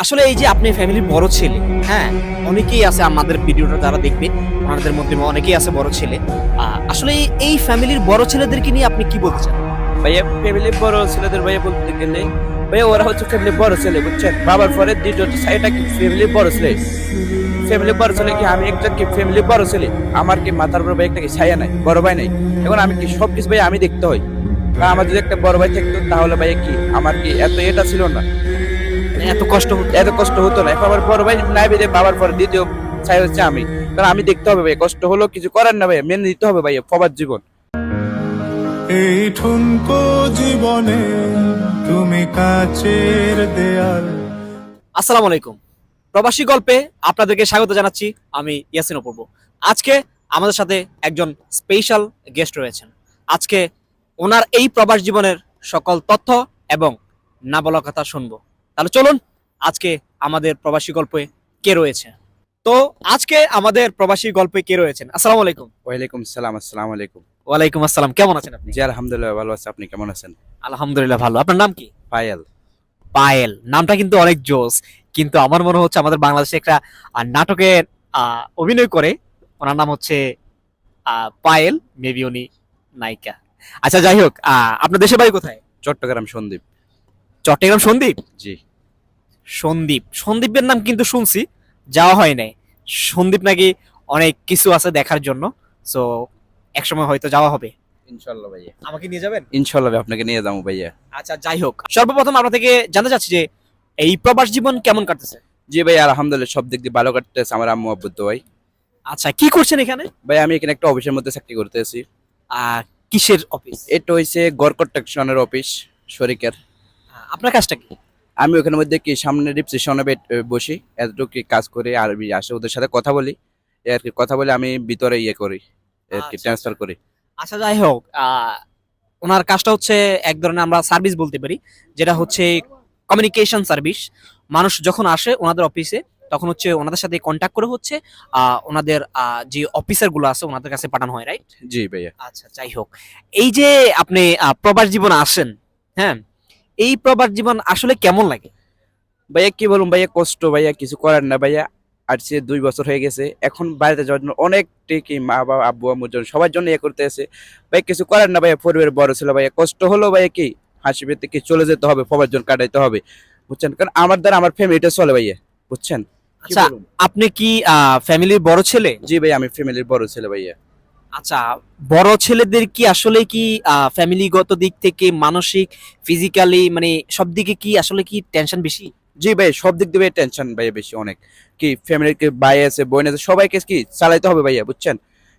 আসলে এই যে আপনি ফ্যামিলির বড় ছেলে হ্যাঁ? অনেকেই আছে আমাদের ভিডিওটা যারা দেখবে, ওনাদের মধ্যে অনেকেই আছে বড় ছেলে। আসলে এই- ফ্যামিলির বড় ছেলেদেরকে নিয়ে আপনি কি বলতে চান? ভাইয়া ফ্যামিলি বড় ছেলেদের ভাইয়া বলতে গেলে, ভাইয়া, ওরা হচ্ছে ফ্যামিলি বড় ছেলে, বুঝছেন? বাবার পরে দ্বিতীয় এটা কি? ফ্যামিলি বড় ছেলে। ফ্যামিলি বড় ছেলে কি? আমি একটা কি? ফ্যামিলি বড় ছেলে। আমার কি মাথার উপর ভাই একটা কি ছায়া নাই? বড় ভাই নাই? এখন আমি কি সব কিছু ভাই আমি দেখতে হয়? আমার যদি একটা বড় ভাই থাকতো, তাহলে ভাই কি? আমার কি এত এটা ছিল না? এত কষ্ট এত কষ্ট হতো না। এখন আমার বড় ভাই নাই বেঁধে বাবার পরে দ্বিতীয় ছাই হচ্ছে আমি। কারণ আমি দেখতে হবে ভাই কষ্ট হলো কিছু করার না ভাই মেনে নিতে হবে ভাই সবার জীবন। এই ঠুনকো জীবনে তুমি কাচের দেয়াল। আসসালামু আলাইকুম। প্রবাসী গল্পে আপনাদেরকে স্বাগত জানাচ্ছি আমি ইয়াসিন অপূর্ব। আজকে আমাদের সাথে একজন স্পেশাল গেস্ট রয়েছেন। আজকে ওনার এই প্রবাস জীবনের সকল তথ্য এবং না বলা কথা শুনব। তাহলে চলুন আজকে আমাদের প্রবাসী গল্পে কে রয়েছে? তো আজকে আমাদের প্রবাসী গল্পে কে রয়েছেন? আসসালামু আলাইকুম। ওয়ালাইকুম সালাম আসসালামু আলাইকুম। ওয়ালাইকুম আসসালাম কেমন আছেন আপনি? জি আলহামদুলিল্লাহ ভালো আছে। আপনি কেমন আছেন? আলহামদুলিল্লাহ ভালো। আপনার নাম কি? পায়েল। পায়েল। নামটা কিন্তু অনেক জোস কিন্তু আমার মনে হচ্ছে আমাদের বাংলাদেশে একটা নাটকের আহ, অভিনয় করে ওনার নাম হচ্ছে পায়েল মেবি উনি নায়িকা। আচ্ছা যাই হোক আহ, আপনার দেশের বাড়ি কোথায়? চট্টগ্রাম সন্দীপ। চট্টগ্রাম সন্দীপ? জি। সন্দীপ। সন্দীপের নাম কিন্তু শুনছি যাওয়া হয় নাই। সন্দীপ নাকি অনেক কিছু আছে দেখার জন্য সো একসময় হয়তো যাওয়া হবে। ইনশাল্লাহ ভাইয়া। আমাকে নিয়ে যাবেন? ইনশাল্লাহ ভাই, আপনাকে নিয়ে যাব ভাইয়া। আচ্ছা যাই হোক। সর্বপ্রথম আপনার থেকে জানতে চাচ্ছি যে এই প্রবাস জীবন কেমন কাটতেছে? জি ভাই আলহামদুলিল্লাহ সব দিক দিয়ে ভালো কাটতেছে আমার আম্মু আব্বু তো ভাই। আচ্ছা কি করছেন এখানে? ভাই আমি এখানে একটা অফিসের মধ্যে চাকরি করতেছি। আর কিসের অফিস? এটা হইছে গড় কন্ট্রাকশনের অফিস শরিকের। আপনার কাজটা কি? আমি ওখানের মধ্যে কি সামনে রিপসেশনে বসি এতটুকু কাজ করে আর আমি আসে ওদের সাথে কথা বলি আর কি কথা বলে আমি ভিতরে ইয়ে করি আর কি আচ্ছা, ট্রান্সফার করি। আচ্ছা যাই হোক ওনার কাজটা হচ্ছে এক ধরনের আমরা সার্ভিস বলতে পারি যেটা হচ্ছে কমিউনিকেশন সার্ভিস মানুষ যখন আসে ওনাদের অফিসে তখন হচ্ছে ওনাদের সাথে কন্ট্যাক্ট করে হচ্ছে আহ, ওনাদের আহ, যে অফিসারগুলো আছে ওনাদের কাছে পাঠানো হয় রাইট জি ভাইয়া। আচ্ছা যাই হোক। এই যে আপনি প্রবাস জীবনে আসেন হ্যাঁ? এই প্রবাস জীবন আসলে কেমন লাগে? ভাইয়া কি বলুন ভাইয়া কষ্ট ভাইয়া কিছু করার না ভাইয়া। আর সে দুই বছর হয়ে গেছে এখন বাড়িতে যাওয়ার জন্য অনেক কি মা বাবা আব্বু আম্মুর জন্য সবার জন্য ইয়ে করতে আছে। ভাই কিছু করার না ভাইয়া পরিবারের বড় ছিল ভাইয়া। কষ্ট হলো ভাইয়া কি? হাসি পেতে কি চলে যেতে হবে সবার জন্য কাটাইতে হবে বুঝছেন? কারণ আমার দ্বারা আমার ফ্যামিলিটা চলে ভাইয়া বুঝছেন? আচ্ছা আপনি কি ফ্যামিলির বড় ছেলে? জি ভাই আমি ফ্যামিলির বড় ছেলে ভাইয়া। আচ্ছা বড় ছেলেদের কি আসলে কি ফ্যামিলিগত দিক থেকে মানসিক ফিজিক্যালি মানে সব দিকে কি আসলে কি টেনশন বেশি? জি ভাই সব দিক দিয়ে টেনশন ভাইয়া বেশি অনেক। কি ফ্যামিলির কি ভাই আছে বোন আছে সবাইকে কি চালাইতে হবে ভাইয়া বুঝছেন?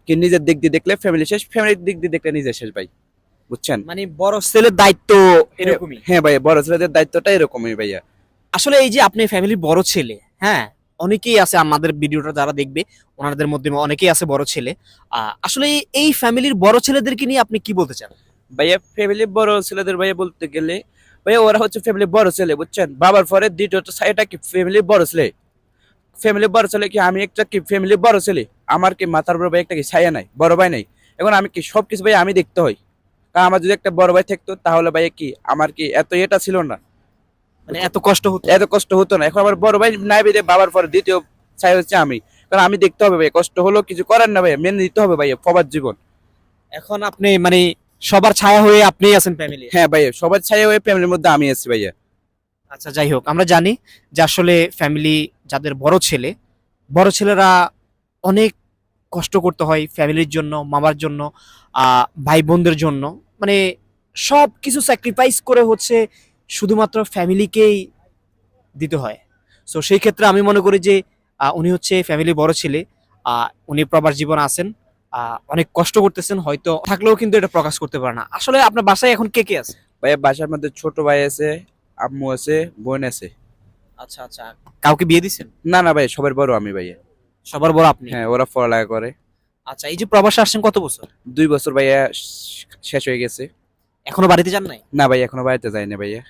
কি নিজের দিক দিয়ে দেখলে ফ্যামিলি শেষ ফ্যামিলির দিক দিয়ে দেখলে নিজের শেষ ভাই বুঝছেন? মানে বড় ছেলের দায়িত্ব এরকমই? হ্যাঁ ভাই বড় ছেলেদের দায়িত্বটা এরকমই ভাইয়া। আসলে এই যে আপনি ফ্যামিলির বড় ছেলে হ্যাঁ? অনেকেই আছে, আমাদের ভিডিওটা যারা দেখবে, ওনাদের মধ্যে অনেকেই আছে বড় ছেলে। আসলে এই- ফ্যামিলির বড় ছেলেদেরকে নিয়ে আপনি কি বলতে চান? ভাইয়া ফ্যামিলি বড় ছেলেদের ভাইয়া বলতে গেলে, ভাইয়া, ওরা হচ্ছে ফ্যামিলি বড় ছেলে, বুঝছেন? বাবার পরে দ্বিতীয় এটা কি ফ্যামিলি বড় ছেলে? ফ্যামিলি বড় ছেলে কি, আমি একটা কি ফ্যামিলি বড় ছেলে? আমার কি মাথার উপর ভাই একটা কি ছায়া নাই? বড় ভাই নাই? এখন আমি কি সব কিছু ভাই আমি দেখতে হয়? কারণ আমার যদি একটা বড় ভাই থাকতো, তাহলে ভাইয়া কি, আমার কি এত এটা ছিল না? মানে এত কষ্ট হতো। এত কষ্ট হতো না। এখন আমার বড় ভাই নাই বেঁধে বাবার পরে দ্বিতীয় ছাই হচ্ছে আমি। কারণ আমি দেখতে হবে ভাই কষ্ট হলো কিছু করার না ভাই মেনে নিতে হবে ভাই সবার জীবন। এখন আপনি মানে সবার ছায়া হয়ে আপনিই আছেন ফ্যামিলি হ্যাঁ ভাই সবার ছাই হয়ে ফ্যামিলির মধ্যে আমি আছি ভাইয়া। আচ্ছা যাই হোক আমরা জানি যে আসলে ফ্যামিলি যাদের বড় ছেলে বড় ছেলেরা অনেক কষ্ট করতে হয় ফ্যামিলির জন্য মামার জন্য ভাই বোনদের জন্য। মানে সব কিছু স্যাক্রিফাইস করে হচ্ছে শুধুমাত্র ফ্যামিলিকেই দিতে হয়। সো সেই ক্ষেত্রে আমি মনে করি যে উনি হচ্ছে ফ্যামিলি বড় ছেলে। আহ, উনি প্রবাস জীবন আছেন। অনেক কষ্ট করতেছেন হয়তো থাকলেও কিন্তু এটা প্রকাশ করতে পারে না। আসলে আপনার বাসায় এখন কে কে আছে? ভাইয়া বাসার মধ্যে ছোট ভাই আছে আম্মু আছে বোন আছে। আচ্ছা আচ্ছা। কাউকে বিয়ে দিছেন? না না ভাই সবার বড় আমি ভাইয়া। সবার বড় আপনি? হ্যাঁ ওরা পড়ালেখা করে। আচ্ছা এই যে প্রবাসে আসছেন কত বছর? দুই বছর ভাইয়া শেষ হয়ে গেছে। এখনও বাড়িতে যান নাই? না ভাই এখনও বাড়িতে যাই না ভাইয়া।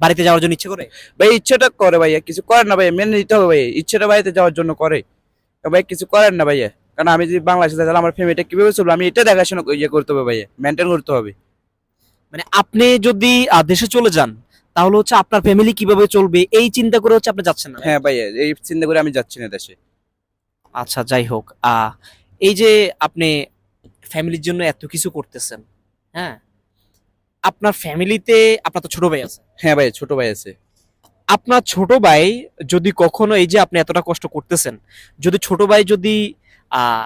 বাড়িতে যাওয়ার জন্য ইচ্ছে করে? ভাই ইচ্ছেটা করে ভাইয়া কিছু করেন না ভাইয়া মেনে নিতে হবে ভাইয়া। ইচ্ছেটা বাড়িতে যাওয়ার জন্য করে। ভাই কিছু করেন না ভাইয়া। কারণ আমি যদি বাংলাদেশে যাই তাহলে আমার ফ্যামিলিটা কীভাবে চলবে? আমি এটা দেখাশোনা ইয়ে করতে হবে ভাইয়া মেনটেন করতে হবে। মানে আপনি যদি দেশে চলে যান তাহলে হচ্ছে আপনার ফ্যামিলি কীভাবে চলবে? এই চিন্তা করে হচ্ছে আপনি যাচ্ছেন না হ্যাঁ ভাইয়া এই চিন্তা করে আমি যাচ্ছি না দেশে। আচ্ছা যাই হোক আহ, এই যে আপনি ফ্যামিলির জন্য এত কিছু করতেছেন হ্যাঁ? আপনার ফ্যামিলিতে আপনার তো ছোট ভাই আছে হ্যাঁ ভাই ছোট ভাই আছে। আপনার ছোট ভাই যদি কখনো এই যে আপনি এতটা কষ্ট করতেছেন যদি ছোট ভাই যদি আহ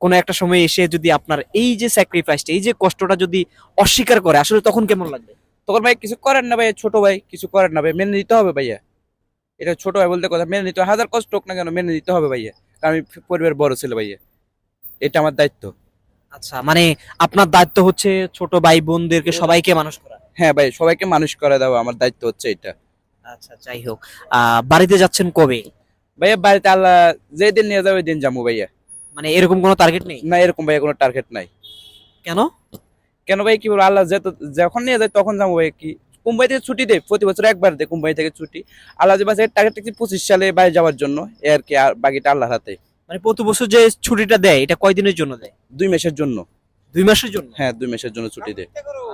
কোনো একটা সময় এসে যদি আপনার এই যে স্যাক্রিফাইসটা এই যে কষ্টটা যদি অস্বীকার করে আসলে তখন কেমন লাগবে? তখন ভাই কিছু করেন না ভাই ছোট ভাই কিছু করেন না ভাই মেনে নিতে হবে ভাইয়া। এটা ছোট ভাই বলতে কথা মেনে নিতে হবে। হাজার কষ্ট হোক না কেন মেনে নিতে হবে ভাইয়া। কারণ আমি পরিবার বড় ছিল ভাইয়া। এটা আমার দায়িত্ব। আচ্ছা মানে আপনার দায়িত্ব হচ্ছে ছোট ভাই বোনদেরকে সবাইকে মানুষ করা। হ্যাঁ ভাই সবাইকে মানুষ করে দেওয়া আমার দায়িত্ব হচ্ছে এটা। আচ্ছা যাই হোক। বাড়িতে যাচ্ছেন কবে? ভাইয়া বাড়িতে আল্লাহ যেদিন নিয়ে যাবে দিন যাব ভাইয়া। মানে এরকম কোনো টার্গেট নেই? না এরকম ভাইয়া কোনো টার্গেট নাই। কেন? কেন ভাই কি বলব আল্লাহ যেত যখন নিয়ে যায় তখন যাব ভাই কি মুম্বাই থেকে ছুটি দেয় প্রতি বছর একবার দেয় মুম্বাই থেকে ছুটি। আল্লাহ যে বাসে টার্গেট দেখছি পঁচিশ সালে বাইরে যাওয়ার জন্য এ আর কি আর বাকিটা আল্লাহর হাতে। মানে প্রতি বছর যে ছুটিটা দেয় এটা কয়দিনের জন্য দেয়? দুই মাসের জন্য। দুই মাসের জন্য? হ্যাঁ দুই মাসের জন্য ছুটি দেয়।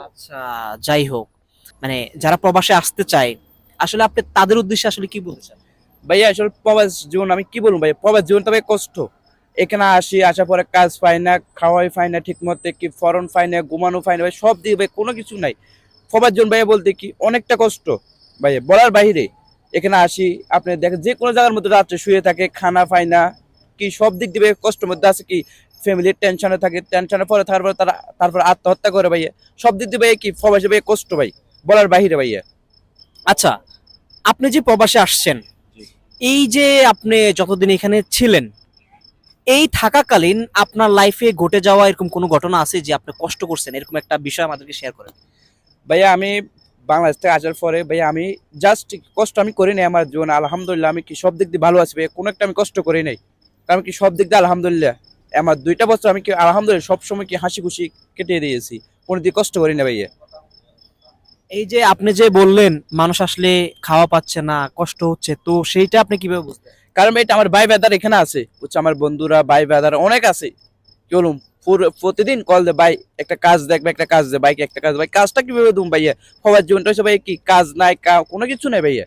আচ্ছা যাই হোক। মানে যারা প্রবাসে আসতে চায় আসলে আপনি তাদের উদ্দেশ্যে আসলে কি বলতে চান? ভাইয়া আসলে প্রবাস জীবন আমি কি বলব ভাই প্রবাস জীবন তো ভাই কষ্ট। এখানে আসি আসার পরে কাজ পাই না খাওয়াই পাই না ঠিক মতো কি ফরন পাই না ঘুমানো পাই না ভাই সব দিকে ভাই কোনো কিছু নাই। প্রবাস জীবন ভাইয়া বলতে কি অনেকটা কষ্ট। ভাইয়া বলার বাইরে এখানে আসি আপনি দেখেন যে কোনো জায়গার মধ্যে রাত্রে শুয়ে থাকে খানা পাই না কি সব দিক দিয়ে কষ্টের মধ্যে আছে কি ফ্যামিলির টেনশনে থাকে টেনশনে পরে তারপর তারা তারপর আত্মহত্যা করে ভাইয়া। সব দিক দিয়ে ভাইয়া কি প্রবাসে ভাই কষ্ট ভাই বলার বাহিরে ভাইয়া। আচ্ছা আপনি যে প্রবাসে আসছেন এই যে আপনি যতদিন এখানে ছিলেন এই থাকাকালীন আপনার লাইফে ঘটে যাওয়া এরকম কোনো ঘটনা আছে যে আপনি কষ্ট করছেন? এরকম একটা বিষয় আমাদেরকে শেয়ার করেন। ভাইয়া আমি বাংলাদেশ থেকে আসার পরে ভাইয়া আমি জাস্ট কষ্ট আমি করি নাই আমার জীবনে। আলহামদুলিল্লাহ আমি কি সব দিক দিয়ে ভালো আছি ভাইয়া? কোনো একটা আমি কষ্ট করি নাই। কারণ কি সব দিক দিয়ে আলহামদুলিল্লাহ। আমার দুইটা বছর আমি কি আলহামদুলিল্লাহ সব সময় কি হাসি খুশি কেটে দিয়েছি। কোনো দিকে কষ্ট করি না ভাইয়া। এই যে আপনি যে বললেন মানুষ আসলে খাওয়া পাচ্ছে না কষ্ট হচ্ছে তো সেইটা আপনি কীভাবে বুঝলেন? কারণ এটা আমার ভাই বেদার এখানে আছে বুঝছ আমার বন্ধুরা ভাই বেদার অনেক আছে। পুরো- প্রতিদিন কল দে ভাই একটা কাজ দেখবে একটা কাজ দে বাইকে একটা কাজ ভাই কাজটা কীভাবে দুম ভাইয়া? সবার জীবনটা হচ্ছে ভাই কি কাজ নাই কোনো কিছু নাই ভাইয়া।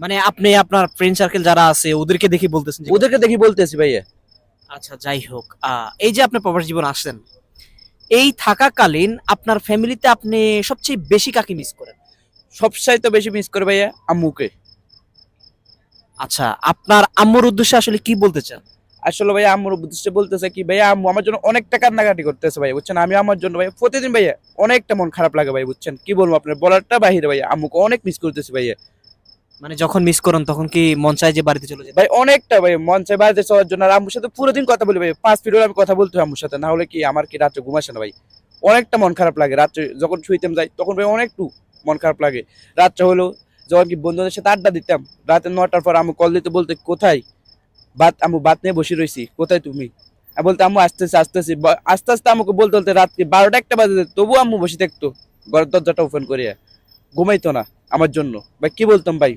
মানে আপনি আপনার ফ্রেন্ড সার্কেল যারা আছে ওদেরকে দেখি বলতেছেন ওদেরকে দেখি বলতেছি ভাইয়া। আচ্ছা যাই হোক এই যে আপনি প্রবাস জীবন আসছেন এই থাকাকালীন আপনার ফ্যামিলিতে আপনি সবচেয়ে বেশি কাকে মিস করেন? সবসাইতে বেশি মিস করে ভাইয়া আম্মুকে। আচ্ছা আপনার আম্মুর উদ্দেশ্যে আসলে কি বলতে চান? আসলে ভাইয়া আম্মুর উদ্দেশ্যে বলতেছে কি ভাইয়া আম্মু আমার জন্য অনেকটা কান্নাকাটি করতেছে ভাই বুঝছেন? আমি আমার জন্য ভাই প্রতিদিন ভাইয়া অনেকটা মন খারাপ লাগে ভাই বুঝছেন? কি বলব আপনার? বলারটা বাহিরে ভাইয়া আম্মুকে অনেক মিস করতেছি ভাইয়া। মানে যখন মিস করেন, তখন কি মন চায় যে বাড়িতে চলে যেতে? ভাই, অনেকটা ভাই, মন চাই বাড়িতে চলার জন্য। আর আম্মুর সাথে পুরো দিন কথা বলি ভাই, পাঁচ মিনিট আমি কথা বলতে আম্মুর সাথে। না হলে কি আমার কি রাত্রে ঘুম আসে না ভাই? অনেকটা মন খারাপ লাগে। রাত্রে যখন শুইতাম যাই, তখন ভাই অনেকটু মন খারাপ লাগে। রাত্রে হলো যখন কি বন্ধুদের সাথে আড্ডা দিতাম, রাতে নটার পর আম্মু কল দিতে বলতে, কোথায়? বাত আম্মু বাত নিয়ে বসে রয়েছি কোথায় তুমি? আমি বলতে, আম্মু, আসতেছি আসতেছি। আস্তে আস্তে আমাকে বলতে বলতে রাত্রি বারোটা একটা বাজে তবু আম্মু বসে থাকতো। ঘরের দরজাটা ওপেন করিয়া। ঘুমাইতো না আমার জন্য। ভাই, কি বলতাম ভাই?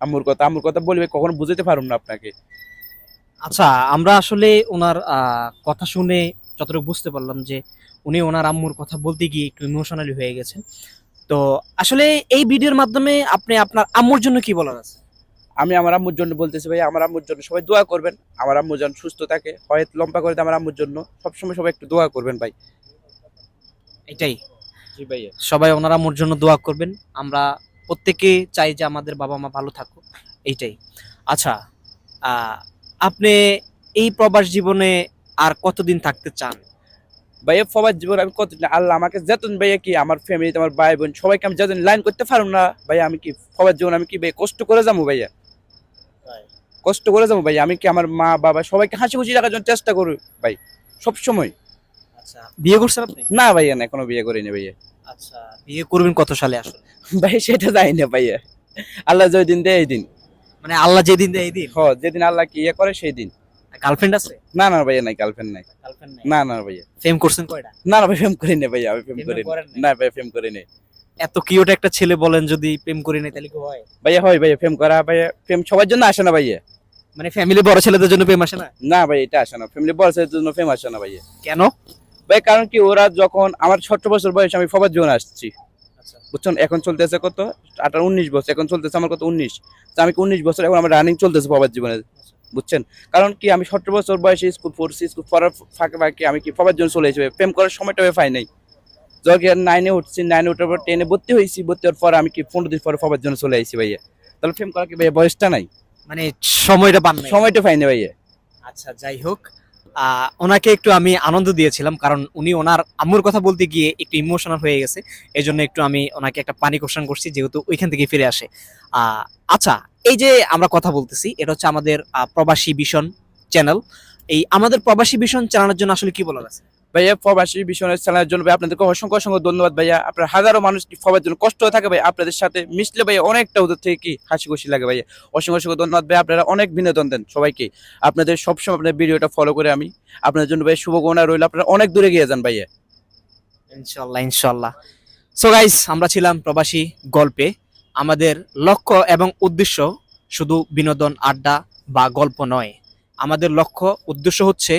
আম্মুর কথা আম্মুর কথা বলবে কখনো বুঝাতে পারুম না আপনাকে। আচ্ছা আমরা আসলে ওনার আহ, কথা শুনে যতটুকু বুঝতে পারলাম যে উনি ওনার আম্মুর কথা বলতে গিয়ে একটু ইমোশনালি হয়ে গেছেন। তো আসলে এই ভিডিওর মাধ্যমে আপনি আপনার আম্মুর জন্য কি বলার আছে? আমি আমার আম্মুর জন্য বলতেছি ভাই আমার আম্মুর জন্য সবাই দোয়া করবেন। আমার আম্মু যেন সুস্থ থাকে হয় লম্বা করে আমার আম্মুর জন্য। সবসময় সবাই একটু দোয়া করবেন ভাই। এটাই। জি ভাইয়া। সবাই ওনার আম্মুর জন্য দোয়া করবেন। আমরা প্রত্যেকে চাই যে আমাদের বাবা মা ভালো থাকুক এইটাই। আচ্ছা আপনি এই প্রবাস জীবনে আর কতদিন থাকতে চান? ভাইয়া সবার জীবন আমি কত আল্লাহ আমাকে যেতন ভাইয়া কি আমার ফ্যামিলিতে আমার ভাই বোন সবাইকে আমি যেতন লাইন করতে পারব না ভাইয়া আমি কি সবার জীবন আমি কি ভাই কষ্ট করে যাব ভাইয়া? কষ্ট করে যাব ভাইয়া আমি কি আমার মা বাবা সবাইকে হাসি খুশি রাখার জন্য চেষ্টা করি ভাই সব সময় আচ্ছা বিয়ে করছেন আপনি? না ভাইয়া না এখনও বিয়ে করিনি ভাইয়া। আচ্ছা বিয়ে করবেন কত সালে আসলে? ভাই সেটা না ভাইয়া। আল্লাহ যেই দিন দেয় এই দিন। মানে আল্লাহ যেদিন দেয় এই দিন? হ যেদিন আল্লাহ কি ইয়ে করে সেই দিন। গার্লফ্রেন্ড আছে? না না ভাইয়া নাই গার্লফ্রেন্ড নাই। গার্লফ্রেন্ড নাই? না না ভাইয়া। ফেম করছেন কয়টা? না না ভাই প্রেম করি না ভাইয়া আমি প্রেম করি না ভাই প্রেম করি না এত কিউট একটা ছেলে বলেন যদি প্রেম করি নাই তাহলে কি হয়? ভাইয়া হয় ভাইয়া প্রেম করা ভাইয়া প্রেম সবার জন্য আসে না ভাইয়া। মানে ফ্যামিলি বড় ছেলেদের জন্য প্রেম আসে না? না ভাই এটা আসে না। ফ্যামিলি বয়সের জন্য প্রেম আসে না ভাইয়া। কেন? ভাই কারণ কি ওরা যখন আমার ছোট্ট বছর বয়সে আমি সবার জীবন আসছি। আচ্ছা। বুঝছেন? এখন চলতেছে কত? আঠারো উনিশ বছর। এখন চলতেছে আমার কত? উনিশ। তো আমি উনিশ বছর এখন আমার রানিং চলতেছে বাবার জীবনে? বুঝছেন? কারণ কি আমি সতেরো বছর বয়সে স্কুল পড়ছি স্কুল পড়ার ফাঁকে ফাঁকে আমি কি বাবার জন্য চলে এসেছি প্রেম করার সময়টা পাই নাই। যখন নাইনে উঠছি নাইনে উঠার পর টেনে ভর্তি হয়েছি ভর্তি হওয়ার পর আমি কি পনেরো দিন পরে বাবার জন্য চলে আসছি ভাইয়া। তাহলে প্রেম করার কি ভাইয়া বয়সটা নাই? মানে সময়টা পান সময়টা পাই না ভাইয়া। আচ্ছা যাই হোক। ওনাকে একটু আমি আনন্দ দিয়েছিলাম, কারণ উনি ওনার আম্মুর কথা বলতে গিয়ে একটু ইমোশনাল হয়ে গেছে। এই জন্য একটু আমি ওনাকে একটা পানি কোশ্চেন করছি, যেহেতু ওইখান থেকে ফিরে আসে। আচ্ছা এই যে আমরা কথা বলতেছি, এটা হচ্ছে আমাদের প্রবাসী ভীষণ চ্যানেল এই আমাদের প্রবাসী ভীষণ চ্যানেলের জন্য আসলে কি বলার আছে? ভাইয়া, প্রবাসী বিষয়ের চালানোর জন্য ভাই আপনাদেরকে অসংখ্য অসংখ্য ধন্যবাদ ভাইয়া। আপনার হাজারো মানুষ সবার জন্য কষ্ট থাকে ভাই আপনাদের সাথে মিশলে ভাইয়া অনেকটা ওদের থেকে কি হাসি খুশি লাগে ভাইয়া। অসংখ্য অসংখ্য ধন্যবাদ ভাই আপনারা অনেক বিনোদন দেন সবাইকে। আপনাদের সবসময় আপনার ভিডিওটা ফলো করে আমি, আপনাদের জন্য ভাই শুভকামনা রইল, আপনারা অনেক দূরে গিয়ে যান ভাইয়া। ইনশাল্লাহ ইনশাল্লাহ সো গাইস আমরা ছিলাম প্রবাসী গল্পে। আমাদের লক্ষ্য এবং উদ্দেশ্য শুধু বিনোদন, আড্ডা বা গল্প নয়। আমাদের লক্ষ্য, উদ্দেশ্য হচ্ছে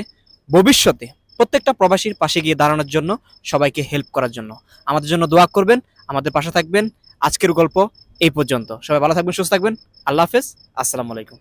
ভবিষ্যতে প্রত্যেকটা প্রবাসীর পাশে গিয়ে দাঁড়ানোর জন্য, সবাইকে হেল্প করার জন্য। আমাদের জন্য দোয়া করবেন, আমাদের পাশে থাকবেন। আজকের গল্প এই পর্যন্ত। সবাই ভালো থাকবেন, সুস্থ থাকবেন। আল্লাহ হাফেজ, আসসালামু আলাইকুম।